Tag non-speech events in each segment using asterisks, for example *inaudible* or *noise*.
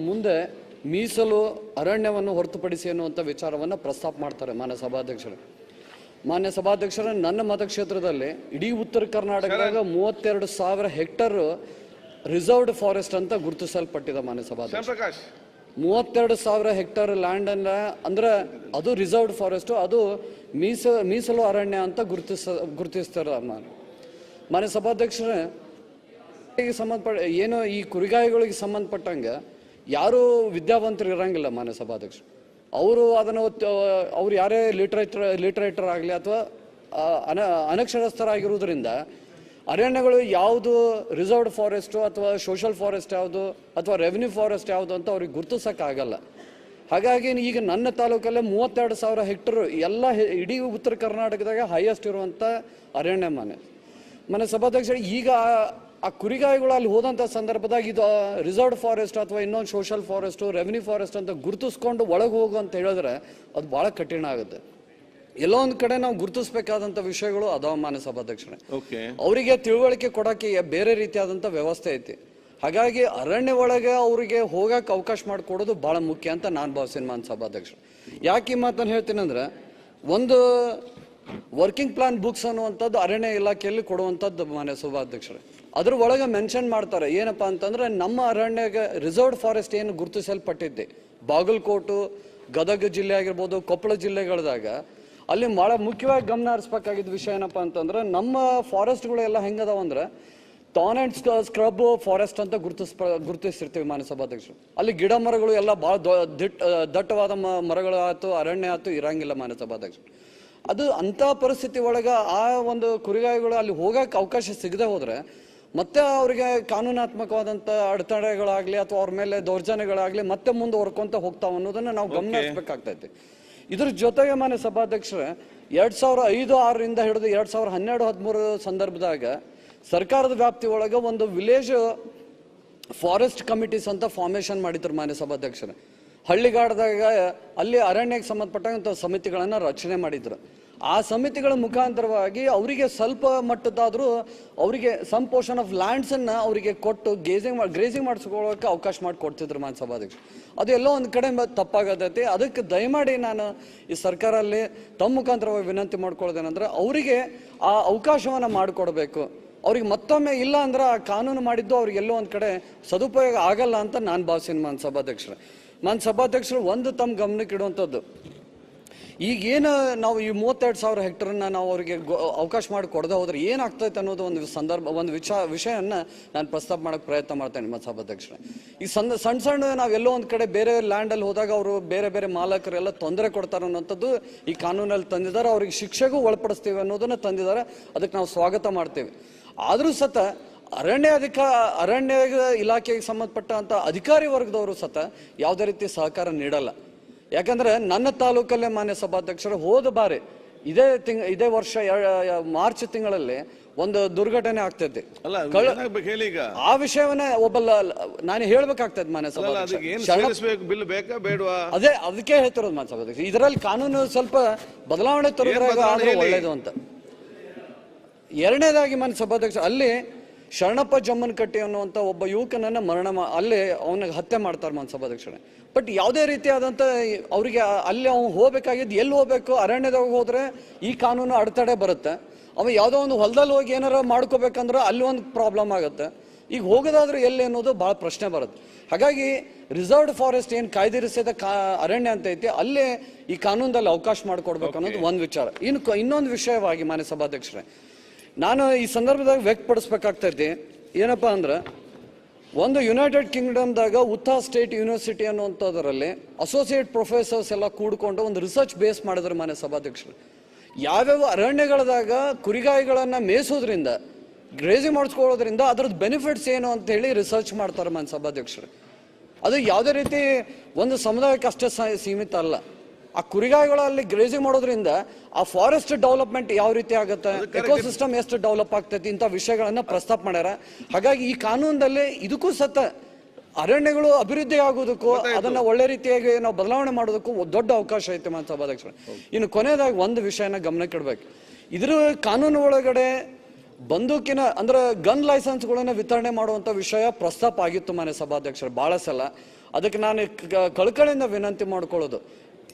ಮುಂದೆ ಮೀಸಲು ಅರಣ್ಯವನ್ನು ಹೊರತುಪಡಿಸಿ ಅನ್ನುವಂಥ ವಿಚಾರವನ್ನು ಪ್ರಸ್ತಾಪ ಮಾಡ್ತಾರೆ ಮಾನ್ಯ ಸಭಾಧ್ಯಕ್ಷರು. ಮಾನ್ಯ ಸಭಾಧ್ಯಕ್ಷರ ನನ್ನ ಮತಕ್ಷೇತ್ರದಲ್ಲಿ ಇಡೀ ಉತ್ತರ ಕರ್ನಾಟಕದಾಗ ಮೂವತ್ತೆರಡು ಸಾವಿರ ಹೆಕ್ಟರ್ ರಿಸರ್ವ್ಡ್ ಫಾರೆಸ್ಟ್ ಅಂತ ಗುರುತಿಸಲ್ಪಟ್ಟಿದೆ ಮಾನ್ಯ ಸಭಾಧ್ಯಕ್ಷ ಮೂವತ್ತೆರಡು ಸಾವಿರ ಹೆಕ್ಟರ್ ಲ್ಯಾಂಡ್ ಅನ್ನ ಅಂದ್ರೆ ಅದು ರಿಸರ್ವ್ಡ್ ಫಾರೆಸ್ಟ್ ಅದು ಮೀಸ ಮೀಸಲು ಅರಣ್ಯ ಅಂತ ಗುರುತಿಸ ಗುರುತಿಸ್ತಾರೆ ನಾನು. ಮಾನ್ಯ ಸಭಾಧ್ಯಕ್ಷರೇ ಸಂಬಂಧಪಟ್ಟ ಏನು ಈ ಕುರಿಗಾಯಿಗಳಿಗೆ ಸಂಬಂಧಪಟ್ಟಂಗೆ ಯಾರು ವಿದ್ಯಾವಂತರು ಇರೋಂಗಿಲ್ಲ ಮಾನ್ಯ ಸಭಾಧ್ಯಕ್ಷರು. ಅವರು ಅದನ್ನು ಅವ್ರು ಯಾರೇ ಲಿಟ್ರೇಚರ್ ಲಿಟ್ರೇಟರ್ ಆಗಲಿ ಅಥವಾ ಅನ, ಅನಕ್ಷರಸ್ಥರಾಗಿರುವುದರಿಂದ ಅರಣ್ಯಗಳು ಯಾವುದು ರಿಸರ್ವ್ಡ್ ಫಾರೆಸ್ಟು ಅಥವಾ ಸೋಷಲ್ ಫಾರೆಸ್ಟ್ ಯಾವುದು ಅಥವಾ ರೆವಿನ್ಯೂ ಫಾರೆಸ್ಟ್ ಯಾವುದು ಅಂತ ಅವ್ರಿಗೆ ಗುರುತಿಸೋಕ್ಕಾಗಲ್ಲ. ಹಾಗಾಗಿ ಈಗ ನನ್ನ ತಾಲೂಕಲ್ಲೇ ಮೂವತ್ತೆರಡು ಸಾವಿರ ಹೆಕ್ಟರ್ ಎಲ್ಲ ಇಡೀ ಉತ್ತರ ಕರ್ನಾಟಕದಾಗ ಹೈಯೆಸ್ಟ್ ಇರುವಂಥ ಅರಣ್ಯ ಮನೆ ಮನೆ ಸಭಾಧ್ಯಕ್ಷ ಈಗ ಆ- ಕುರಿಗಾಯಿಗಳು ಅಲ್ಲಿ ಹೋದಂಥ ಸಂದರ್ಭದಾಗ ಇದು ರಿಸರ್ವ್ ಫಾರೆಸ್ಟ್ ಅಥವಾ ಇನ್ನೊಂದು ಸೋಷಲ್ ಫಾರೆಸ್ಟು ರೆವಿನ್ಯೂ ಫಾರೆಸ್ಟ್ ಅಂತ ಗುರುತಿಸ್ಕೊಂಡು ಒಳಗೆ ಹೋಗು ಅಂತ ಹೇಳಿದ್ರೆ ಅದು ಭಾಳ ಕಠಿಣ ಆಗುತ್ತೆ. ಎಲ್ಲೋ ಒಂದು ಕಡೆ ನಾವು ಗುರುತಿಸ್ಬೇಕಾದಂಥ ವಿಷಯಗಳು ಅದಾವ ಮಾನ್ಯ ಸಭಾಧ್ಯಕ್ಷರೇ. ಓಕೆ. ಅವರಿಗೆ ತಿಳುವಳಿಕೆ ಕೊಡಕ್ಕೆ ಬೇರೆ ರೀತಿಯಾದಂಥ ವ್ಯವಸ್ಥೆ ಐತಿ. ಹಾಗಾಗಿ ಅರಣ್ಯ ಒಳಗೆ ಅವರಿಗೆ ಹೋಗಕ್ಕೆ ಅವಕಾಶ ಮಾಡಿಕೊಡೋದು ಭಾಳ ಮುಖ್ಯ ಅಂತ ನಾನು ಭಾವಿಸ್ತೀನಿ ಮಾನ್ಯ ಸಭಾಧ್ಯಕ್ಷರು. ಯಾಕೆ ಈ ಮಾತನ್ನು ಹೇಳ್ತೀನಿ ಅಂದ್ರೆ ಒಂದು ವರ್ಕಿಂಗ್ ಪ್ಲಾನ್ ಬುಕ್ಸ್ ಅನ್ನುವಂಥದ್ದು ಅರಣ್ಯ ಇಲಾಖೆಯಲ್ಲಿ ಕೊಡುವಂಥದ್ದು ಮಾನ್ಯ ಸಭಾಧ್ಯಕ್ಷರು. ಅದ್ರ ಒಳಗೆ ಮೆನ್ಷನ್ ಮಾಡ್ತಾರೆ. ಏನಪ್ಪ ಅಂತಂದ್ರೆ ನಮ್ಮ ಅರಣ್ಯಗೆ ರಿಸರ್ವ್ ಫಾರೆಸ್ಟ್ ಏನು ಗುರುತಿಸಲ್ಪಟ್ಟಿದ್ದೆ. ಬಾಗಲಕೋಟು, ಗದಗ ಜಿಲ್ಲೆ ಆಗಿರ್ಬೋದು, ಕೊಪ್ಪಳ ಜಿಲ್ಲೆಗಳದಾಗ ಅಲ್ಲಿ ಭಾಳ ಮುಖ್ಯವಾಗಿ ಗಮನ ಹರಿಸ್ಬೇಕಾಗಿದ್ದ ವಿಷಯ ಏನಪ್ಪ ಅಂತಂದ್ರೆ ನಮ್ಮ ಫಾರೆಸ್ಟ್ಗಳು ಎಲ್ಲ ಹೆಂಗದಾವ ಅಂದ್ರೆ ಟಾನ್ ಅಂಡ್ ಸ್ಕ್ರಬ್ ಫಾರೆಸ್ಟ್ ಅಂತ ಗುರುತಿಸ್ ಗುರುತಿಸಿರ್ತೀವಿ ಮಾನ್ಯ ಸಭಾಧ್ಯಕ್ಷರು ಅಲ್ಲಿ ಗಿಡ ಮರಗಳು ಎಲ್ಲ ಭಾಳ ದಿಟ್, ದಟ್ಟವಾದ ಮರಗಳು ಆಯ್ತು, ಅರಣ್ಯ ಆಯ್ತು, ಇರಂಗಿಲ್ಲ ಮಾನ್ಯ ಸಭಾಧ್ಯಕ್ಷರು ಅದು ಅಂಥ ಪರಿಸ್ಥಿತಿ ಒಳಗೆ ಆ ಒಂದು ಕುರಿಗಾಯಿಗಳು ಅಲ್ಲಿ ಹೋಗಕ್ಕೆ ಅವಕಾಶ ಸಿಗದೆ ಹೋದ್ರೆ ಮತ್ತೆ ಅವರಿಗೆ ಕಾನೂನಾತ್ಮಕವಾದಂಥ ಅಡೆತಡೆಗಳಾಗಲಿ ಅಥವಾ ಅವ್ರ ಮೇಲೆ ದೌರ್ಜನ್ಯಗಳಾಗಲಿ ಮತ್ತೆ ಮುಂದೆ ಹೊರ್ಕೊಂತ ಹೋಗ್ತಾವ ಅನ್ನೋದನ್ನ ನಾವು ಗಮನಿಸ್ಬೇಕಾಗ್ತೈತಿ ಇದ್ರ ಜೊತೆಗೆ ಮಾನ್ಯ ಸಭಾಧ್ಯಕ್ಷರೇ ಎರಡ್ ಸಾವಿರ ಐದು ಆರರಿಂದ ಹಿಡಿದು ಎರಡ್ ಸಾವಿರ ಹನ್ನೆರಡು ಹದಿಮೂರು ಸಂದರ್ಭದಾಗ ಸರ್ಕಾರದ ವ್ಯಾಪ್ತಿ ಒಳಗೆ ಒಂದು ವಿಲೇಜ್ ಫಾರೆಸ್ಟ್ ಕಮಿಟೀಸ್ ಅಂತ ಫಾರ್ಮೇಷನ್ ಮಾಡಿದ್ರು ಮಾನ್ಯ ಸಭಾಧ್ಯಕ್ಷರೇ. ಹಳ್ಳಿಗಾಡದಾಗ ಅಲ್ಲಿ ಅರಣ್ಯಕ್ಕೆ ಸಂಬಂಧಪಟ್ಟಂತ ಸಮಿತಿಗಳನ್ನು ರಚನೆ ಮಾಡಿದ್ರು. ಆ ಸಮಿತಿಗಳ ಮುಖಾಂತರವಾಗಿ ಅವರಿಗೆ ಸ್ವಲ್ಪ ಮಟ್ಟದಾದರೂ ಅವರಿಗೆ ಸಮ್ ಪೋರ್ಷನ್ ಆಫ್ ಲ್ಯಾಂಡ್ಸನ್ನು ಅವರಿಗೆ ಕೊಟ್ಟು ಗೇಜಿಂಗ್ ಗ್ರೇಸಿಂಗ್ ಮಾಡಿಸ್ಕೊಳ್ಳೋಕೆ ಅವಕಾಶ ಮಾಡಿ ಕೊಡ್ತಿದ್ರು ಮಾನ್ಯ ಸಭಾಧ್ಯಕ್ಷರು ಅದು ಎಲ್ಲೋ ಒಂದು ಕಡೆ ತಪ್ಪಾಗತೈತಿ. ಅದಕ್ಕೆ ದಯಮಾಡಿ ನಾನು ಈ ಸರ್ಕಾರಲ್ಲಿ ತಮ್ಮ ಮುಖಾಂತರವಾಗಿ ವಿನಂತಿ ಮಾಡ್ಕೊಳ್ಳೋದೇನಂದ್ರೆ ಅವರಿಗೆ ಆ ಅವಕಾಶವನ್ನು ಮಾಡಿಕೊಡ್ಬೇಕು. ಅವ್ರಿಗೆ ಮತ್ತೊಮ್ಮೆ ಇಲ್ಲ ಅಂದ್ರೆ ಆ ಕಾನೂನು ಮಾಡಿದ್ದು ಅವ್ರಿಗೆ ಎಲ್ಲೋ ಒಂದು ಕಡೆ ಸದುಪಯೋಗ ಆಗಲ್ಲ ಅಂತ ನಾನು ಭಾವಿಸ್ತೀನಿ ಮಾನ್ ಸಭಾಧ್ಯಕ್ಷರು ಮಾನ್ ಸಭಾಧ್ಯಕ್ಷರು ಒಂದು ತಮ್ಮ ಗಮನಕ್ಕೆ ಇಡುವಂಥದ್ದು ಈಗೇನು ನಾವು ಈ ಮೂವತ್ತೆರಡು ಸಾವಿರ ಹೆಕ್ಟರನ್ನು ನಾವು ಅವರಿಗೆ ಅವಕಾಶ ಮಾಡಿ ಕೊಡದೆ ಹೋದ್ರೆ ಏನಾಗ್ತೈತೆ ಅನ್ನೋದು ಒಂದು ಸಂದರ್ಭ, ಒಂದು ವಿಚಾರ ವಿಷಯನ ನಾನು ಪ್ರಸ್ತಾಪ ಮಾಡೋಕ್ಕೆ ಪ್ರಯತ್ನ ಮಾಡ್ತೇನೆ ನಿಮ್ಮ ಸಭಾಧ್ಯಕ್ಷರೇ. ಈ ಸಣ್ಣ ಸಣ್ಣ ಸಣ್ಣ ನಾವು ಎಲ್ಲೋ ಒಂದು ಕಡೆ ಬೇರೆ ಲ್ಯಾಂಡಲ್ಲಿ ಹೋದಾಗ ಅವರು ಬೇರೆ ಬೇರೆ ಮಾಲಕರೆಲ್ಲ ತೊಂದರೆ ಕೊಡ್ತಾರೆ ಅನ್ನೋಂಥದ್ದು ಈ ಕಾನೂನಲ್ಲಿ ತಂದಿದ್ದಾರೆ. ಅವ್ರಿಗೆ ಶಿಕ್ಷೆಗೂ ಒಳಪಡಿಸ್ತೀವಿ ಅನ್ನೋದನ್ನು ತಂದಿದ್ದಾರೆ. ಅದಕ್ಕೆ ನಾವು ಸ್ವಾಗತ ಮಾಡ್ತೇವೆ. ಆದರೂ ಸತ ಅರಣ್ಯ ಅಧಿಕ ಅರಣ್ಯ ಇಲಾಖೆಗೆ ಸಂಬಂಧಪಟ್ಟಂಥ ಅಧಿಕಾರಿ ವರ್ಗದವರು ಸತ ಯಾವುದೇ ರೀತಿ ಸಹಕಾರ ನೀಡಲ್ಲ. ಯಾಕಂದ್ರೆ ನನ್ನ ತಾಲೂಕಲ್ಲೇ ಮಾನ್ಯ ಸಭಾಧ್ಯಕ್ಷರು ಹೋದ ಬಾರಿ ಇದೇ ತಿಂಗ್ ಇದೇ ವರ್ಷ ಮಾರ್ಚ್ ತಿಂಗಳಲ್ಲಿ ಒಂದು ದುರ್ಘಟನೆ ಆಗ್ತೈತಿ ಅಲ್ಲ ಹೇಳಿ ಈಗ? ಆ ವಿಷಯವನ್ನ ಒಬ್ಬ ನಾನು ಹೇಳ್ಬೇಕಾಗ್ತದೆ ಮಾನ್ಯ ಸಭಾಧ್ಯಕ್ಷ. ಅದೇ ಅದಕ್ಕೆ ಹೇಳ್ತಿರೋದು ಮಾನ್ಯ ಸಭಾಧ್ಯಕ್ಷ. ಇದರಲ್ಲಿ ಕಾನೂನು ಸ್ವಲ್ಪ ಬದಲಾವಣೆ ತರೋದ್ರಾಗ ಒಳ್ಳೇದು ಅಂತ. ಎರಡನೇದಾಗಿ ಮಾನ್ಯ ಸಭಾಧ್ಯಕ್ಷ ಅಲ್ಲಿ ಶರಣಪ್ಪ ಜಮ್ಮನಕಟ್ಟಿ ಅನ್ನುವಂಥ ಒಬ್ಬ ಯುವಕನನ್ನು ಮರಣ ಮಾ ಅಲ್ಲಿ ಅವನಿಗೆ ಹತ್ಯೆ ಮಾಡ್ತಾರೆ ಮಾನ್ಯ ಸಭಾಧ್ಯಕ್ಷರೇ ಬಟ್ ಯಾವುದೇ ರೀತಿಯಾದಂಥ ಅವರಿಗೆ ಅಲ್ಲಿ ಅವನು ಹೋಗಬೇಕಾಗಿದ್ದು ಎಲ್ಲಿ ಹೋಗಬೇಕು? ಅರಣ್ಯದಾಗ ಹೋದರೆ ಈ ಕಾನೂನು ಅಡೆತಡೆ ಬರುತ್ತೆ. ಅವ ಯಾವುದೋ ಒಂದು ಹೊಲದಲ್ಲಿ ಹೋಗಿ ಏನಾರ ಮಾಡ್ಕೋಬೇಕಂದ್ರೆ ಅಲ್ಲಿ ಒಂದು ಪ್ರಾಬ್ಲಮ್ ಆಗುತ್ತೆ. ಈಗ ಹೋಗೋದಾದ್ರೆ ಎಲ್ಲಿ ಅನ್ನೋದು ಭಾಳ ಪ್ರಶ್ನೆ ಬರುತ್ತೆ. ಹಾಗಾಗಿ ರಿಸರ್ವ್ಡ್ ಫಾರೆಸ್ಟ್ ಏನು ಕಾಯ್ದಿರಿಸಿದ ಕಾ ಅರಣ್ಯ ಅಂತ ಐತಿ ಅಲ್ಲೇ ಈ ಕಾನೂನದಲ್ಲಿ ಅವಕಾಶ ಮಾಡಿಕೊಡ್ಬೇಕು ಅನ್ನೋದು ಒಂದು ವಿಚಾರ. ಇನ್ನು ಇನ್ನೊಂದು ವಿಷಯವಾಗಿ ಮಾನ್ಯ ಸಭಾಧ್ಯಕ್ಷರೇ ನಾನು ಈ ಸಂದರ್ಭದಾಗ ವ್ಯಕ್ತಪಡಿಸ್ಬೇಕಾಗ್ತೈತಿ ಏನಪ್ಪಾ ಅಂದ್ರೆ, ಒಂದು ಯುನೈಟೆಡ್ ಕಿಂಗ್ಡಮ್ದಾಗ ಉತ್ತಾ ಸ್ಟೇಟ್ ಯೂನಿವರ್ಸಿಟಿ ಅನ್ನುವಂಥದ್ರಲ್ಲಿ ಅಸೋಸಿಯೇಟ್ ಪ್ರೊಫೆಸರ್ಸ್ ಎಲ್ಲ ಕೂಡಿಕೊಂಡು ಒಂದು ರಿಸರ್ಚ್ ಬೇಸ್ ಮಾಡಿದ್ರು ಮಾನ್ಯ ಸಭಾಧ್ಯಕ್ಷರು. ಯಾವ್ಯಾವ ಅರಣ್ಯಗಳದಾಗ ಕುರಿಗಾಯಿಗಳನ್ನ ಮೇಯಿಸೋದ್ರಿಂದ ಗ್ರೇಜಿ ಮಾಡಿಸ್ಕೊಳ್ಳೋದ್ರಿಂದ ಅದ್ರದ್ದು ಬೆನಿಫಿಟ್ಸ್ ಏನು ಅಂತ ಹೇಳಿ ರಿಸರ್ಚ್ ಮಾಡ್ತಾರೆ ಮಾನ್ಯ ಸಭಾಧ್ಯಕ್ಷರು. ಅದು ಯಾವುದೇ ರೀತಿ ಒಂದು ಸಮುದಾಯಕ್ಕೆ ಅಷ್ಟೇ ಸೀಮಿತ ಅಲ್ಲ. ಆ ಕುರಿಗಾಯಿಗಳಲ್ಲಿ ಗ್ರೇಜಿಂಗ್ ಮಾಡೋದ್ರಿಂದ ಆ ಫಾರೆಸ್ಟ್ ಡೆವಲಪ್ಮೆಂಟ್ ಯಾವ ರೀತಿ ಆಗುತ್ತೆ? ಎಕೋಸಿಸ್ಟಮ್ ಎಷ್ಟು ಡೆವಲಪ್ ಆಗ್ತೈತಿ ಇಂಥ ವಿಷಯಗಳನ್ನ ಪ್ರಸ್ತಾಪ ಮಾಡ್ಯಾರ. ಹಾಗಾಗಿ ಈ ಕಾನೂನದಲ್ಲಿ ಇದಕ್ಕೂ ಸತ ಅರಣ್ಯಗಳು ಅಭಿವೃದ್ಧಿ ಆಗೋದಕ್ಕೂ ಅದನ್ನ ಒಳ್ಳೆ ರೀತಿಯಾಗಿ ನಾವು ಬದಲಾವಣೆ ಮಾಡೋದಕ್ಕೂ ದೊಡ್ಡ ಅವಕಾಶ ಐತೆ ಸಭಾಧ್ಯಕ್ಷರು ಇನ್ನು ಕೊನೆಯದಾಗಿ ಒಂದು ವಿಷಯನ ಗಮನಕ್ಕಿಡ್ಬೇಕು ಇದ್ರ ಕಾನೂನು ಒಳಗಡೆ ಬಂದೂಕಿನ ಅಂದ್ರೆ ಗನ್ ಲೈಸೆನ್ಸ್ಗಳನ್ನ ವಿತರಣೆ ಮಾಡುವಂತ ವಿಷಯ ಪ್ರಸ್ತಾಪ ಆಗಿತ್ತು ಮಾನ್ಯ ಸಭಾಧ್ಯಕ್ಷರು ಬಹಳ ಸಲ. ಅದಕ್ಕೆ ನಾನು ಕಳ್ಕಳಿಂದ ವಿನಂತಿ ಮಾಡ್ಕೊಳ್ಳೋದು.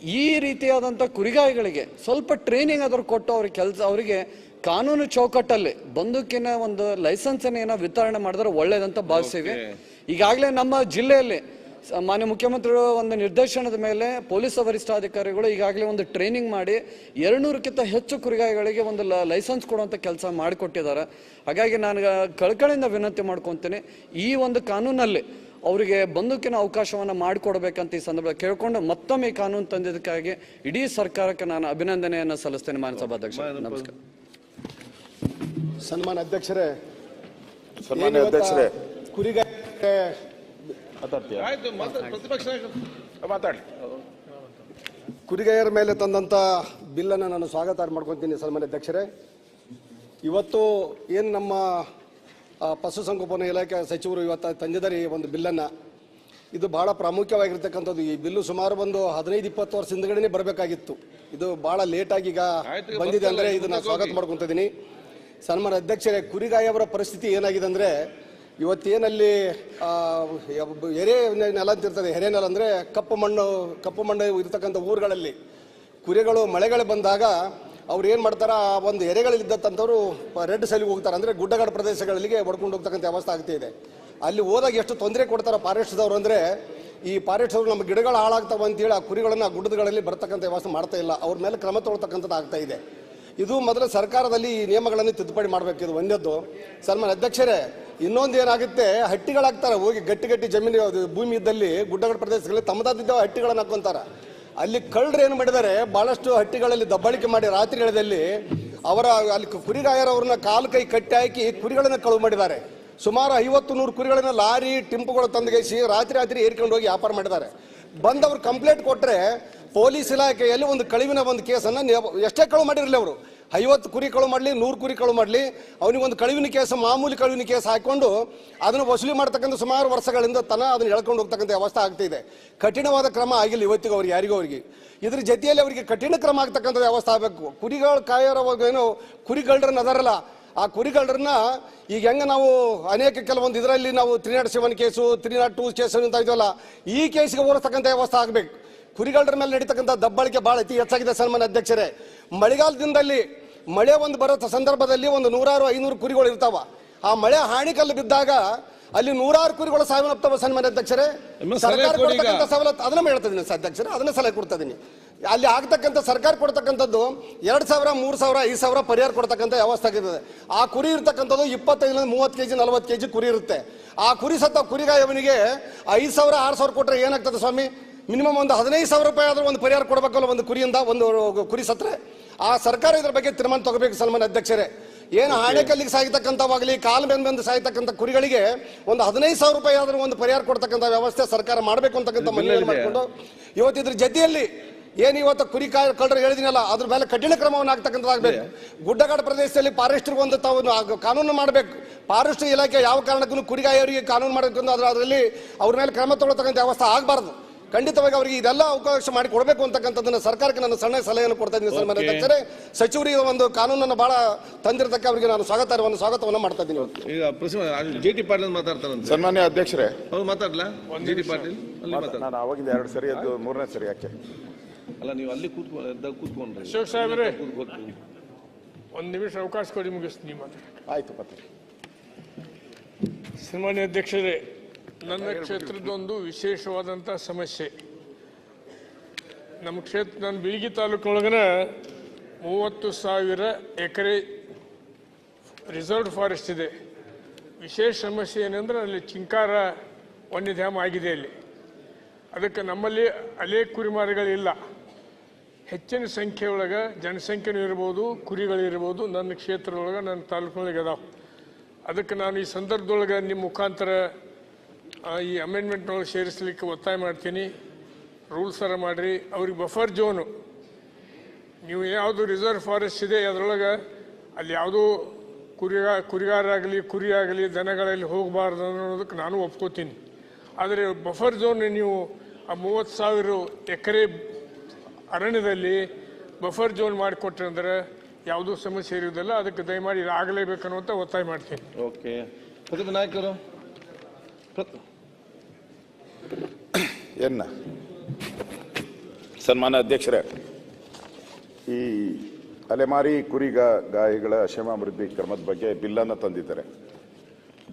ಈ ರೀತಿಯಾದಂಥ ಕುರಿಗಾಯಿಗಳಿಗೆ ಸ್ವಲ್ಪ ಟ್ರೈನಿಂಗ್ ಆದರೂ ಕೊಟ್ಟು ಅವ್ರಿಗೆ ಕೆಲಸ ಅವರಿಗೆ ಕಾನೂನು ಚೌಕಟ್ಟಲ್ಲಿ ಬಂದೂಕಿನ ಒಂದು ಲೈಸೆನ್ಸನ್ನು ಏನೋ ವಿತರಣೆ ಮಾಡಿದ್ರೆ ಒಳ್ಳೇದಂತ ಭಾವಿಸ್ತೀವಿ. ಈಗಾಗಲೇ ನಮ್ಮ ಜಿಲ್ಲೆಯಲ್ಲಿ ಮಾನ್ಯ ಮುಖ್ಯಮಂತ್ರಿಗಳ ಒಂದು ನಿರ್ದೇಶನದ ಮೇಲೆ ಪೊಲೀಸ್ ವರಿಷ್ಠಾಧಿಕಾರಿಗಳು ಈಗಾಗಲೇ ಒಂದು ಟ್ರೈನಿಂಗ್ ಮಾಡಿ ಎರಡ್ನೂರಕ್ಕಿಂತ ಹೆಚ್ಚು ಕುರಿಗಾಯಿಗಳಿಗೆ ಒಂದು ಲ- ಲೈಸೆನ್ಸ್ ಕೊಡುವಂಥ ಕೆಲಸ ಮಾಡಿಕೊಟ್ಟಿದ್ದಾರೆ. ಹಾಗಾಗಿ ನಾನು ಕಳ್ಕಳಿಂದ ವಿನಂತಿ ಮಾಡ್ಕೊತೀನಿ. ಈ ಒಂದು ಕಾನೂನಲ್ಲಿ ಅವರಿಗೆ ಬಂದೂಕಿನ ಅವಕಾಶವನ್ನು ಮಾಡಿಕೊಡ್ಬೇಕಂತ ಈ ಸಂದರ್ಭದಲ್ಲಿ ಕೇಳಿಕೊಂಡು ಮತ್ತೊಮ್ಮೆ ಈ ಕಾನೂನು ತಂದಿದ್ದಕ್ಕಾಗಿ ಇಡೀ ಸರ್ಕಾರಕ್ಕೆ ನಾನು ಅಭಿನಂದನೆಯನ್ನು ಸಲ್ಲಿಸ್ತೇನೆ ಮಾನ್ಯ ಸಭಾಧ್ಯಕ್ಷ ನಮಸ್ಕಾರ. ಸನ್ಮಾನ ಅಧ್ಯಕ್ಷರೇ ಸನ್ಮಾನ್ಯ ಅಧ್ಯಕ್ಷರೇ. ಕುರಿಗಾಯಿ ಮಾತಾಡ್- ಕುರಿಗಾಯರ ಮೇಲೆ ತಂದಂತ ಬಿಲ್ಲನ್ನು ನಾನು ಸ್ವಾಗತ ಮಾಡ್ಕೊತೀನಿ ಸನ್ಮಾನ್ಯ ಅಧ್ಯಕ್ಷರೇ. ಇವತ್ತು ಏನು ನಮ್ಮ ಪಶುಸಂಗೋಪನಾ ಇಲಾಖೆ ಸಚಿವರು ಇವತ್ತು ತಂದಿದ್ದಾರೆ ಈ ಒಂದು ಬಿಲ್ಲನ್ನು. ಇದು ಭಾಳ ಪ್ರಾಮುಖ್ಯವಾಗಿರ್ತಕ್ಕಂಥದ್ದು. ಈ ಬಿಲ್ಲು ಸುಮಾರು ಒಂದು ಹದಿನೈದು ಇಪ್ಪತ್ತು ವರ್ಷ ಹಿಂದ್ಗಡೆನೆ ಬರಬೇಕಾಗಿತ್ತು. ಇದು ಭಾಳ ಲೇಟಾಗಿ ಈಗ ಬಂದಿದೆ ಅಂದರೆ ಇದನ್ನು ಸ್ವಾಗತ. ಮಾಡ್ಕೊತಿದ್ದೀನಿ ಸನ್ಮಾನ ಅಧ್ಯಕ್ಷರೇ ಕುರಿಗಾಯವರ ಪರಿಸ್ಥಿತಿ ಏನಾಗಿದೆ ಅಂದರೆ ಇವತ್ತೇನಲ್ಲಿ ಎರೆ ನೆಲ ಅಂತಿರ್ತದೆ ಎರೆ ನೆಲ ಅಂದರೆ ಕಪ್ಪು ಮಣ್ಣು ಕಪ್ಪು ಮಣ್ಣು ಇರತಕ್ಕಂಥ ಊರುಗಳಲ್ಲಿ ಕುರಿಗಳು ಮಳೆಗಳು ಬಂದಾಗ ಅವ್ರು ಏನು ಮಾಡ್ತಾರೆ, ಆ ಒಂದು ಎರೆಗಳಿದ್ದಂಥವ್ರು ರೆಡ್ ಸೈಲಿಗೆ ಹೋಗ್ತಾರೆ. ಅಂದರೆ ಗುಡ್ಡಗಾಡು ಪ್ರದೇಶಗಳಿಗೆ ಹೊಡ್ಕೊಂಡು ಹೋಗ್ತಕ್ಕಂಥ ವ್ಯವಸ್ಥೆ ಆಗ್ತಾ ಇದೆ. ಅಲ್ಲಿ ಹೋದಾಗ ಎಷ್ಟು ತೊಂದರೆ ಕೊಡ್ತಾರೆ ಫಾರೆಸ್ಟ್ದವ್ರು ಅಂದರೆ, ಈ ಫಾರೆಸ್ಟ್ದವ್ರು ನಮ್ಮ ಗಿಡಗಳು ಹಾಳಾಗ್ತಾವ ಅಂತೇಳಿ ಆ ಕುರಿಗಳನ್ನು ಆ ಗುಡ್ಡಗಳಲ್ಲಿ ಬರ್ತಕ್ಕಂಥ ವ್ಯವಸ್ಥೆ ಮಾಡ್ತಾ ಇಲ್ಲ. ಅವ್ರ ಮೇಲೆ ಕ್ರಮ ತೊಗೊಳ್ತಕ್ಕಂಥದ್ದು ಆಗ್ತಾ ಇದೆ. ಇದು ಮೊದಲು ಸರ್ಕಾರದಲ್ಲಿ ಈ ನಿಯಮಗಳನ್ನು ತಿದ್ದುಪಡಿ ಮಾಡಬೇಕು. ಇದು ಒಂದದ್ದು. ಸನ್ಮಾನ ಅಧ್ಯಕ್ಷರೇ, ಇನ್ನೊಂದು ಏನಾಗುತ್ತೆ, ಹಟ್ಟಿಗಳಾಗ್ತಾರೆ. ಹೋಗಿ ಗಟ್ಟಿ ಗಟ್ಟಿ ಜಮೀನು ಭೂಮಿ ಇದ್ದಲ್ಲಿ ಗುಡ್ಡಗಳ ಪ್ರದೇಶಗಳಲ್ಲಿ ತಮ್ಮದಾದಿದ್ದ ಹಟ್ಟಿಗಳನ್ನು ಹಾಕೊಂತಾರೆ. ಅಲ್ಲಿ ಕಳ್ಳರು ಏನು ಮಾಡಿದ್ದಾರೆ? ಬಹಳಷ್ಟು ಹಟ್ಟಿಗಳಲ್ಲಿ ದಬ್ಬಾಳಿಕೆ ಮಾಡಿ ರಾತ್ರಿ ರಾತ್ರಿಗಳಲ್ಲಿ ಅವರ ಅಲ್ಲಿ ಕುರಿಗಾಯರವ್ರನ್ನ ಕಾಲು ಕೈ ಕಟ್ಟಿ ಹಾಕಿ ಕುರಿಗಳನ್ನು ಕಳುವು ಮಾಡಿದ್ದಾರೆ. ಸುಮಾರು ಐವತ್ತು ನೂರು ಕುರಿಗಳನ್ನ ಲಾರಿ, ಟಿಂಪುಗಳು ತಂದುಗೈಸಿ ರಾತ್ರಿ ರಾತ್ರಿ ಏರ್ಕೊಂಡು ಹೋಗಿ ವ್ಯಾಪಾರ ಮಾಡಿದ್ದಾರೆ. ಬಂದವರು ಕಂಪ್ಲೇಂಟ್ ಕೊಟ್ಟರೆ ಪೊಲೀಸ್ ಇಲಾಖೆಯಲ್ಲಿ ಒಂದು ಕಳುವಿನ ಒಂದು ಕೇಸನ್ನು ಎಷ್ಟೇ ಕಳುವು ಮಾಡಿರಲಿ ಅವರು. ಐವತ್ತು ಕುರಿ ಕಳು ಮಾಡಲಿ, ನೂರು ಕುರಿ ಕಳು ಮಾಡಲಿ, ಅವನಿಗೆ ಒಂದು ಕಳುವಿನ ಕೇಸ್, ಮಾಮೂಲಿ ಕಳುವಿನ ಕೇಸ್ ಹಾಕೊಂಡು ಅದನ್ನು ವಸೂಲಿ ಮಾಡ್ತಕ್ಕಂಥ ಸುಮಾರು ವರ್ಷಗಳಿಂದ ತನ ಅದನ್ನು ಎಳ್ಕೊಂಡು ಹೋಗ್ತಕ್ಕಂಥ ವ್ಯವಸ್ಥೆ ಆಗ್ತಿದೆ ಕಠಿಣವಾದ ಕ್ರಮ ಆಗಿಲ್ಲ ಇವತ್ತಿಗೂ ಅವ್ರಿಗೆ, ಯಾರಿಗೂ ಅವರಿಗೆ. ಇದ್ರ ಜೊತೆಯಲ್ಲಿ ಅವರಿಗೆ ಕಠಿಣ ಕ್ರಮ ಆಗ್ತಕ್ಕಂಥ ವ್ಯವಸ್ಥೆ ಆಗಬೇಕು. ಕುರಿಗಳು ಕಾಯೋರವಾಗೇನು ಏನು, ಕುರಿಗಳರನ್ನ ಅದರಲ್ಲ ಆ ಕುರಿಗಳನ್ನ ಈಗ ಹೆಂಗ ನಾವು ಅನೇಕ ಕೆಲವೊಂದು ಇದರಲ್ಲಿ ನಾವು three nought seven case three nought two case ಅಂತ ಇದೆಯಲ್ಲ, ಈ ಕೇಸಿಗೆ ಹೋಲಿಸ್ತಕ್ಕಂಥ ವ್ಯವಸ್ಥೆ ಆಗಬೇಕು. ಕುರಿಗಳರ ಮೇಲೆ ನಡೀತಕ್ಕಂಥ ದಬ್ಬಾಳಿಕೆ ಬಹಳ ಅತಿ ಹೆಚ್ಚಾಗಿದೆ ಸನ್ಮಾನ್ಯ ಅಧ್ಯಕ್ಷರೇ. ಮಳೆಗಾಲದಿಂದಲ್ಲಿ ಮಳೆ ಒಂದು ಬರೋ ಸಂದರ್ಭದಲ್ಲಿ ಒಂದು ನೂರಾರು ಐನೂರು ಕುರಿಗಳು ಇರ್ತಾವ. ಆ ಮಳೆ ಹಾಣಿಕಲ್ಲು ಬಿದ್ದಾಗ ಅಲ್ಲಿ ನೂರಾರು ಕುರಿಗಳು ಸಾವಿನಪ್ತವ ಸನ್ಮಾನ್ಯ ಅಧ್ಯಕ್ಷರೇ. ಸರ್ಕಾರ ಕೊಡಿ ಕೊಡ್ತಕ್ಕಂಥ ಸವಲತ್ತು ಅದನ್ನ ಹೇಳ್ತಿದ್ದೀನಿ ಸರ್ ಅಧ್ಯಕ್ಷರೇ ಅದನ್ನ ಸಲಹೆ ಕೊಡ್ತಾ ಅಲ್ಲಿ ಆಗ್ತಕ್ಕಂಥ ಸರ್ಕಾರ ಕೊಡ್ತಕ್ಕಂಥದ್ದು ಎರಡು ಸಾವಿರ ಮೂರು ಸಾವಿರ ಐದು ಸಾವಿರ ಪರಿಹಾರ ಕೊಡ್ತಕ್ಕಂಥ ವ್ಯವಸ್ಥೆ ಆಗಿರ್ತದೆ. ಆ ಕುರಿ ಇರ್ತಕ್ಕಂಥದ್ದು ಇಪ್ಪತ್ತೈದರಿಂದ ಮೂವತ್ತು ಕೆಜಿ ನಲವತ್ತು ಕೆಜಿ ಕುರಿ ಇರುತ್ತೆ. ಆ ಕುರಿ ಸತ್ತ ಕುರಿಗಾಯವನಿಗೆ ಐದು ಸಾವಿರ ಆರು ಸಾವಿರ ಕೊಟ್ಟರೆ ಏನಾಗ್ತದೆ ಸ್ವಾಮಿ? ಮಿನಿಮಮ್ ಒಂದು ಹದಿನೈದು ಸಾವಿರ ರೂಪಾಯಿ ಆದರೂ ಒಂದು ಪರಿಹಾರ ಕೊಡಬೇಕಲ್ಲ ಒಂದು ಕುರಿಯಿಂದ ಒಂದು ಕುರಿ ಸತ್ರೆ. ಆ ಸರ್ಕಾರ ಇದ್ರ ಬಗ್ಗೆ ತೀರ್ಮಾನ ತಗೋಬೇಕು ಸಲ್ಮಾನ್ ಅಧ್ಯಕ್ಷರೇ. ಏನು ಹಾಳೆಕಲ್ಲಿಗೆ ಸಾಯ್ತಕ್ಕಂಥವಾಗಲಿ ಕಾಲು ಬೆಂದು ಬೆಂದು ಸಾಯ್ತಕ್ಕಂಥ ಕುರಿಗಳಿಗೆ ಒಂದು ಹದಿನೈದು ಸಾವಿರ ರೂಪಾಯಿ ಆದರೂ ಒಂದು ಪರಿಹಾರ ಕೊಡ್ತಕ್ಕಂಥ ವ್ಯವಸ್ಥೆ ಸರ್ಕಾರ ಮಾಡಬೇಕು ಅಂತಕ್ಕಂಥ ಮನವಿ ಮಾಡಿಕೊಂಡು ಇವತ್ತಿದ್ರ ಜೊತೆಯಲ್ಲಿ ಏನು ಇವತ್ತು ಕುರಿ ಕಾಯಿ ಕಳ್ಳರು ಹೇಳಿದಿನಲ್ಲ ಅದ್ರ ಮೇಲೆ ಕಠಿಣ ಕ್ರಮವನ್ನು ಆಗ್ತಕ್ಕಂಥದ್ದಾಗಬೇಕು. ಗುಡ್ಡಗಾಡು ಪ್ರದೇಶದಲ್ಲಿ ಫಾರೆಸ್ಟ್ರಿಗೆ ಒಂದು ತಾವು ಕಾನೂನು ಮಾಡಬೇಕು. ಫಾರೆಸ್ಟ್ ಇಲಾಖೆ ಯಾವ ಕಾರಣಕ್ಕೂ ಕುರಿಗಾಯಿಯವರಿಗೆ ಕಾನೂನು ಮಾಡಬೇಕು ಅಂದ್ರೆ ಅದರಲ್ಲಿ ಅವ್ರ ಮೇಲೆ ಕ್ರಮ ತಗೊಳ್ತಕ್ಕಂಥ ವ್ಯವಸ್ಥೆ ಆಗಬಾರ್ದು. ಖಂಡಿತವಾಗಿ ಅವರಿಗೆ ಇದೆಲ್ಲ ಅವಕಾಶ ಮಾಡಿ ಕೊಡಬೇಕು ಅಂತಕ್ಕಂಥದ್ದನ್ನ ಸರ್ಕಾರಕ್ಕೆ ನಾನು ಸಣ್ಣ ಸಲಹೆಯನ್ನು ಕೊಡ್ತಾ ಇದ್ದೀನಿ ಸನ್ಮಾನ್ಯ. ಅಧ್ಯಕ್ಷರೇ ಸಚಿವರಿಗೆ ಒಂದು ಕಾನೂನನ್ನು ಬಹಳ ತಂದಿರತಕ್ಕ ಅವರಿಗೆ ನಾನು ಸ್ವಾಗತವನ್ನು ಸ್ವಾಗತವನ್ನು ಮಾಡ್ತಾ ಇದ್ದೀನಿ. ಈಗ ಪ್ರಶ್ನೆ ಜಿ ಟಿ ಪಾಟೀಲ್ ಮಾತಾಡ್ತಾರಂತೆ. ಸನ್ಮಾನ್ಯ ಅಧ್ಯಕ್ಷರೇ. ಅವ್ರು ಮಾತಾಡ್ಲಾ? ಜಿ ಟಿ ಪಾಟೀಲ್ ಅಲ್ಲಿ ಮಾತಾಡ ನಾನು ಅವಾಗಿಂದ ಎರಡು ಸರಿ ಅದು ಮೂರನೇ ಸರಿ ಯಾಕೆ? ಅಲ್ಲ ನೀವು ಅಲ್ಲಿ ಕೂತ್ಕೊಂಡು ಕೂತ್ಕೊಂಡ್ರಿ. ಅಶೋಕ್ ಸಾಹೇಬ್ರೆ ಒಂದು ನಿಮಿಷ ಅವಕಾಶ ಕೊಡಿ ಮುಗಿಸ್ತೀನಿ ಮಾತು ಆಯ್ತು ಪತ್ರ ಸನ್ಮಾನ್ಯ ಅಧ್ಯಕ್ಷರೇ ನನ್ನ ಕ್ಷೇತ್ರದೊಂದು ವಿಶೇಷವಾದಂಥ ಸಮಸ್ಯೆ. ನಮ್ಮ ಕ್ಷೇತ್ರ, ನನ್ನ ಬೀಳಗಿ ತಾಲೂಕಿನೊಳಗನ ಮೂವತ್ತು ಸಾವಿರ ಎಕರೆ ರಿಸರ್ವ್ಡ್ ಫಾರೆಸ್ಟ್ ಇದೆ. ವಿಶೇಷ ಸಮಸ್ಯೆ ಏನಂದ್ರೆ ಅಲ್ಲಿ ಚಿಂಕಾರ ವನ್ಯಧಾಮ ಆಗಿದೆ ಅಲ್ಲಿ. ಅದಕ್ಕೆ ನಮ್ಮಲ್ಲಿ ಅಲೆ ಕುರಿಮಾರಿಗಳಿಲ್ಲ. ಹೆಚ್ಚಿನ ಸಂಖ್ಯೆ ಒಳಗೆ ಜನಸಂಖ್ಯೆನೂ ಇರ್ಬೋದು ಕುರಿಗಳು ಇರ್ಬೋದು ನನ್ನ ಕ್ಷೇತ್ರದೊಳಗೆ, ನನ್ನ ತಾಲೂಕಿನೊಳಗೆ ಅದಾವೆ. ಅದಕ್ಕೆ ನಾನು ಈ ಸಂದರ್ಭದೊಳಗೆ ನಿಮ್ಮ ಮುಖಾಂತರ ಈ ಅಮೆಂಡ್ಮೆಂಟ್ನೊಳಗೆ ಸೇರಿಸಲಿಕ್ಕೆ ಒತ್ತಾಯ ಮಾಡ್ತೀನಿ. ರೂಲ್ಸ್ ಥರ ಮಾಡಿರಿ. ಅವ್ರಿಗೆ ಬಫರ್ ಜೋನು ನೀವು ಯಾವುದು ರಿಸರ್ವ್ ಫಾರೆಸ್ಟ್ ಇದೆ, ಅದರೊಳಗೆ ಅಲ್ಲಿ ಯಾವುದೋ ಕುರಿಗ ಕುರಿಗಾರಾಗಲಿ ಕುರಿ ಆಗಲಿ ದನಗಳಲ್ಲಿ ಹೋಗಬಾರ್ದು ಅನ್ನೋದಕ್ಕೆ ನಾನು ಒಪ್ಕೋತೀನಿ. ಆದರೆ ಬಫರ್ ಝೋನ್ ನೀವು ಆ ಮೂವತ್ತು ಸಾವಿರ ಎಕರೆ ಅರಣ್ಯದಲ್ಲಿ ಬಫರ್ ಝೋನ್ ಮಾಡಿಕೊಟ್ರೆ ಅಂದ್ರೆ ಯಾವುದೂ ಸಮಸ್ಯೆ ಇರುವುದಿಲ್ಲ. ಅದಕ್ಕೆ ದಯಮಾಡಿ ಇದು ಆಗಲೇಬೇಕನ್ನುವಂತ ಒತ್ತಾಯ ಮಾಡ್ತೀನಿ. ಓಕೆ ಪ್ರತಿಭಾ ನಾಯಕರು. ಎನ್ನ? ಸನ್ಮಾನ ಅಧ್ಯಕ್ಷರೇ ಈ ಅಲೆಮಾರಿ ಕುರಿಗ ಗಾಯಗಳ ಕ್ಷೇಮಾಭಿವೃದ್ಧಿ ಕ್ರಮದ ಬಗ್ಗೆ ಬಿಲ್ಲನ್ನು ತಂದಿದ್ದಾರೆ.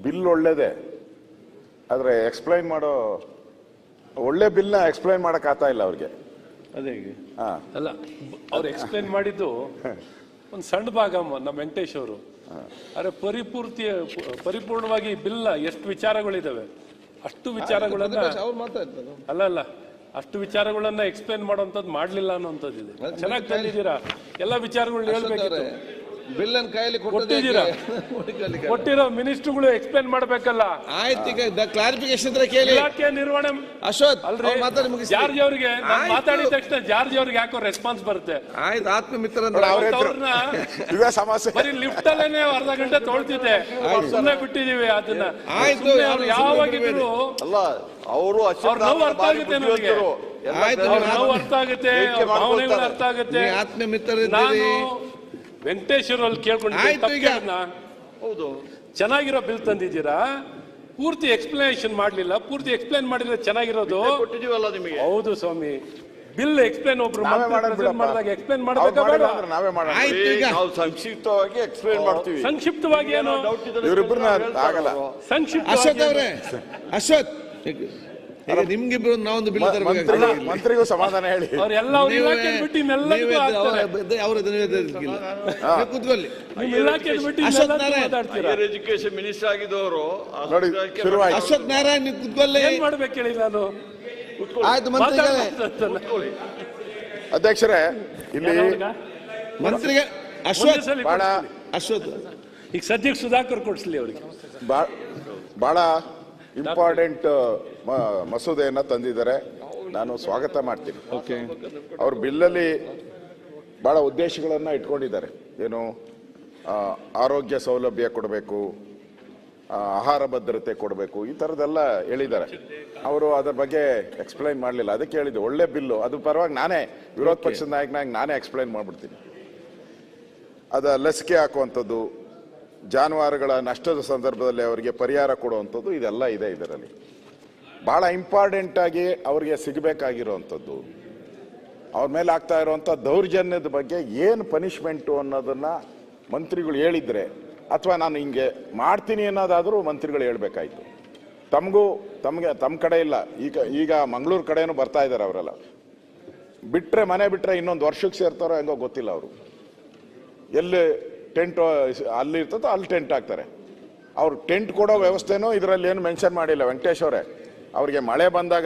ಬಿಲ್ ಒಳ್ಳೇದೇ ಆದರೆ ಎಕ್ಸ್ಪ್ಲೈನ್ ಮಾಡೋ ಒಳ್ಳೆ ಬಿಲ್ನ ಎಕ್ಸ್ಪ್ಲೈನ್ ಮಾಡೋಕೆ ಆಗ್ತಾ ಇಲ್ಲ ಅವ್ರಿಗೆ. ಅದೇ ಹಾಂ. ಅಲ್ಲ ಅವ್ರು ಎಕ್ಸ್ಪ್ಲೈನ್ ಮಾಡಿದ್ದು ಒಂದು ಸಣ್ಣ ಭಾಗ ನಮ್ಮ ವೆಂಕಟೇಶ್ ಅವರು. ಅರೆ ಪರಿಪೂರ್ತಿ ಪರಿಪೂರ್ಣವಾಗಿ ಬಿಲ್ಲ ಎಷ್ಟು ವಿಚಾರಗಳಿದಾವೆ? ಅಷ್ಟು ವಿಚಾರಗಳನ್ನ ಅಲ್ಲ ಅಲ್ಲ. ಅಷ್ಟು ವಿಚಾರಗಳನ್ನ ಎಕ್ಸ್ಪ್ಲೇನ್ ಮಾಡುವಂತದ್ ಮಾಡ್ಲಿಲ್ಲ ಅನ್ನೋಂಥದ್ದು ಇದೆ ಚೆನ್ನಾಗಿ ತಂದಿದ್ದೀರಾ ಎಲ್ಲ ವಿಚಾರಗಳನ್ನ ಹೇಳ್ಬೇಕಿತ್ತು. ಬಿಲ್ ಅನ್ನು ಕೈಯಲ್ಲಿ ಕೊಟ್ಟಿದ್ದೀರಾ? ಕೊಟ್ಟಿರೋ ಮಿನಿಸ್ಟ್ರುಗಳು ಎಕ್ಸ್ಪ್ಲೇನ್ ಮಾಡ್ಬೇಕಲ್ಲ? ಆಯ್ತು ಈಗ ಕ್ಲಾರಿಫಿಕೇಶನ್ ಹತ್ರ ಕೇಳಿ. ಇಲಾಖೆ ನಿರ್ವಹಣೆ ಅಶೋಕ್ ಅಲ್ರಿ ಮಾತಾಡಿ ಮುಗಿಸಿ ಜಾರ್ಜ್ ಅವ್ರಿಗೆ ಮಾತಾಡಿದ ತಕ್ಷಣ ಜಾರ್ಜ್ ಅವ್ರಿಗೆ ಯಾಕೋ ರೆಸ್ಪಾನ್ಸ್ ಬರುತ್ತೆ? ಆಯ್ತು ಆತ್ಮಮಿತ್ರ ಅವ್ರನ್ನ *laughs* ಇವೇ ಸಮಸ್ಯೆ. ಬರೀ ಲಿಫ್ಟ್ ಅಲ್ಲೇನೆ ಅರ್ಧ ಗಂಟೆ ತೊಳ್ತಿದ್ದೆ. ಸುಮ್ಮನೆ ಬಿಟ್ಟಿದೀವಿ ಅದನ್ನ. ಆಯ್ತು, ಅವ್ರು ಯಾವಾಗಿದ್ರು ಅಲ್ಲ ಅವರು ನೋವು ಅರ್ಥ ಆಗುತ್ತೆ ನನಗೆ ಆಯ್ತು, ಅವ್ರ ನೀವು ಅರ್ಥ ಆಗುತ್ತೆ ಭಾವನೆಗಳು ಅರ್ಥ ಆಗುತ್ತೆ. ಆತ್ಮ ಆತ್ಮೀಯ ಮಿತ್ರರಿದ್ದೀರಿ. ನಾನು ವೆಂಕಟೇಶ್ವರ ಅಲ್ಲಿ ಕೇಳ್ಕೊಂಡು ಹೌದು. ಚೆನ್ನಾಗಿರೋ ಬಿಲ್ ತಂದಿದ್ದೀರಾ? ಪೂರ್ತಿ ಎಕ್ಸ್ಪ್ಲನೇಷನ್ ಮಾಡಲಿಲ್ಲ ಪೂರ್ತಿ ಎಕ್ಸ್ಪ್ಲೇನ್ ಮಾಡಿದ್ರೆ ಚೆನ್ನಾಗಿರೋದು. ಹೌದು ಸ್ವಾಮಿ. ಬಿಲ್ ಎಕ್ಸ್ಪ್ಲೇನ್ ಒಬ್ರು ಮಾಡಿದಾಗ ಎಕ್ಸ್ಪ್ಲೇನ್ ನಾವೇ ಸಂಕ್ಷಿಪ್ತವಾಗಿ ಎಕ್ಸ್ಪ್ಲೇನ್ ಮಾಡ್ತೀವಿ. ಸಂಕ್ಷಿಪ್ತವಾಗಿ ಏನು? ಇವ್ರಿಬ್ರನ್ನ ಆಗಲ್ಲ. ಅಶೋಕ್ ಸಂಕ್ಷಿಪ್ತ ಅವರೇ. ಅಶೋಕ್ ಈಗ ನಿಮ್ಗಿಬ್ರು ನಾವೊಂದು ಬಿಲ್ ಮಂತ್ರಿಗೂ ಮಂತ್ರಿಗೂ ಸಮಾಧಾನ ಹೇಳಿ. ಅವ್ರೆಲ್ಲ ಅವ್ರ ಇಲಾಖೆ ಬಿಟ್ಟು ಇನ್ನೆಲ್ಲದಕ್ಕೂ ಹಾಕ್ತಾರೆ ಅವ್ರ ಕೂತ್ಕೊಳ್ಳಿ. ನಿಮ್ ಇಲಾಖೆ ಬಿಟ್ಟು ಅಶೋಕ್ ಇನ್ನೆಲ್ಲದಕ್ಕೂ ನಾರಾಯಣ್. ಮಾತಾಡ್ತೀರಾ? ಹೈಯರ್ ಎಜುಕೇಶನ್ ಮಿನಿಸ್ಟರ್ ಆಗಿದ್ದವರು ಆ ನೋಡಿ ಸಚಿವಾಲಯಕ್ಕೆ ಶುರುವಾಯ್ತು. ಅಶೋಕ್ ನಾರಾಯಣ್ ನೀವು ಕೂತ್ಕೊಳ್ಳಿ. ಏನ್ ಮಾಡ್ಬೇಕು ಹೇಳಿ ನಾನು? ಆಯ್ತು ಮಂತ್ರಿಗಳೇ. ಮಾತಾಡ್ಬೇಕಂತಲ್ಲ. ಅಧ್ಯಕ್ಷರೇ ಇಲ್ಲಿ? ಮಂತ್ರಿಗೆ ಅಶ್ವತ್ ಸಲ ಬಹಳ ಈಗ ಸದ್ಯಕ್ಕೆ ಸುಧಾಕರ್ ಕೊಡಿಸ್ಲಿ ಅವ್ರಿಗೆ. ಬಾ- ಬಹಳ ಇಂಪಾರ್ಟೆಂಟ್ ಮಸೂದೆಯನ್ನು ತಂದಿದ್ದಾರೆ. ನಾನು ಸ್ವಾಗತ ಮಾಡ್ತೀನಿ. ಓಕೆ ಅವ್ರ ಬಿಲ್ಲಲ್ಲಿ ಭಾಳ ಉದ್ದೇಶಗಳನ್ನು ಇಟ್ಕೊಂಡಿದ್ದಾರೆ. ಏನು ಆರೋಗ್ಯ ಸೌಲಭ್ಯ ಕೊಡಬೇಕು ಆಹಾರ ಭದ್ರತೆ ಕೊಡಬೇಕು ಈ ಥರದ್ದೆಲ್ಲ ಹೇಳಿದ್ದಾರೆ. ಅವರು ಅದರ ಬಗ್ಗೆ ಎಕ್ಸ್ಪ್ಲೈನ್ ಮಾಡಲಿಲ್ಲ. ಅದಕ್ಕೆ ಹೇಳಿದ್ದು ಒಳ್ಳೆ ಬಿಲ್ಲು. ಅದು ಪರವಾಗಿ ನಾನೇ ವಿರೋಧ ಪಕ್ಷದ ನಾಯಕನಾಗಿ ನಾನೇ ಎಕ್ಸ್ಪ್ಲೈನ್ ಮಾಡ್ಬಿಡ್ತೀನಿ. ಅದು ಲಸಿಕೆ ಹಾಕುವಂಥದ್ದು ಜಾನುವಾರುಗಳ ನಷ್ಟದ ಸಂದರ್ಭದಲ್ಲಿ ಅವರಿಗೆ ಪರಿಹಾರ ಕೊಡುವಂಥದ್ದು ಇದೆಲ್ಲ ಇದೆ ಇದರಲ್ಲಿ. ಭಾಳ ಇಂಪಾರ್ಟೆಂಟಾಗಿ ಅವರಿಗೆ ಸಿಗಬೇಕಾಗಿರುವಂಥದ್ದು. ಅವ್ರ ಮೇಲೆ ಆಗ್ತಾ ಇರುವಂಥ ದೌರ್ಜನ್ಯದ ಬಗ್ಗೆ ಏನು ಪನಿಷ್ಮೆಂಟು ಅನ್ನೋದನ್ನು ಮಂತ್ರಿಗಳು ಹೇಳಿದರೆ ಅಥವಾ ನಾನು ಹಿಂಗೆ ಮಾಡ್ತೀನಿ ಅನ್ನೋದಾದರೂ ಮಂತ್ರಿಗಳು ಹೇಳಬೇಕಾಯಿತು. ತಮಗೂ ತಮಗೆ ತಮ್ಮ ಕಡೆ ಇಲ್ಲ. ಈಗ ಈಗ ಮಂಗಳೂರು ಕಡೆಯೂ ಬರ್ತಾ ಇದ್ದಾರೆ ಅವರೆಲ್ಲ. ಬಿಟ್ಟರೆ ಮನೆ ಬಿಟ್ಟರೆ ಇನ್ನೊಂದು ವರ್ಷಕ್ಕೆ ಸೇರ್ತಾರೋ ಹೆಂಗೋ ಗೊತ್ತಿಲ್ಲ ಅವರು. ಎಲ್ಲಿ ಟೆಂಟ್, ಅಲ್ಲಿ ಇರ್ತದೋ ಅಲ್ಲಿ ಟೆಂಟ್ ಹಾಕ್ತಾರೆ. ಅವ್ರು ಟೆಂಟ್ ಕೊಡೋ ವ್ಯವಸ್ಥೆನೂ ಇದರಲ್ಲಿ ಏನು ಮೆನ್ಷನ್ ಮಾಡಿಲ್ಲ ವೆಂಕಟೇಶ್ ಅವರೇ. ಅವ್ರಿಗೆ ಮಳೆ ಬಂದಾಗ